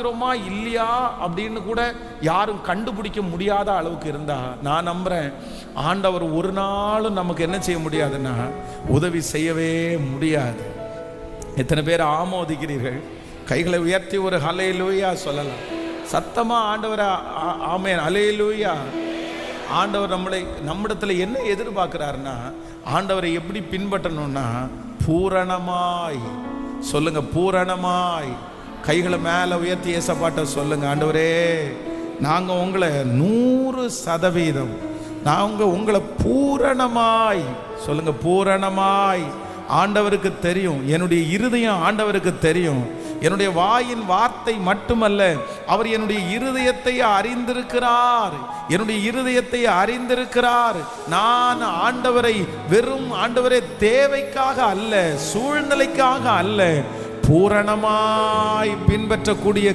ஆராதிக்கிறோமா இல்லையா அப்படின்னு கூட யாரும் கண்டுபிடிக்க முடியாத அளவுக்கு இருந்தா நான் நம்புகிறேன் ஆண்டவர் ஒரு நாளும் நமக்கு என்ன செய்ய முடியாதுன்னா உதவி செய்யவே முடியாது. எத்தனை பேர் ஆமோதிக்கிறீர்கள்? கைகளை உயர்த்தி ஒரு ஹலே லூயா சொல்லலாம். சத்தமாக ஆண்டவரை ஆமையன் ஹலே லூயா ஆண்டவர் நம்மளை நம்மிடத்தில் என்ன எதிர்பார்க்குறாருன்னா ஆண்டவரை எப்படி பின்பற்றணும்னா பூரணமாய். சொல்லுங்க பூரணமாய். கைகளை மேலே உயர்த்தி ஏசப்பாட்ட சொல்லுங்க ஆண்டவரே நாங்கள் உங்களை நூறு சதவீதம் நாங்கள் உங்களை பூரணமாய் சொல்லுங்க பூரணமாய் ஆண்டவருக்கு தெரியும் என்னுடைய இருதயம் ஆண்டவருக்கு தெரியும் என்னுடைய வாயின் வார்த்தை மட்டுமல்ல அவர் என்னுடைய இருதயத்தை அறிந்திருக்கிறார் என்னுடைய இருதயத்தை அறிந்திருக்கிறார் நான் ஆண்டவரை வெறும் ஆண்டவரே தேவைக்காக அல்ல சூழ்நிலைக்காக அல்ல பூரணமாய் பின்பற்றக்கூடிய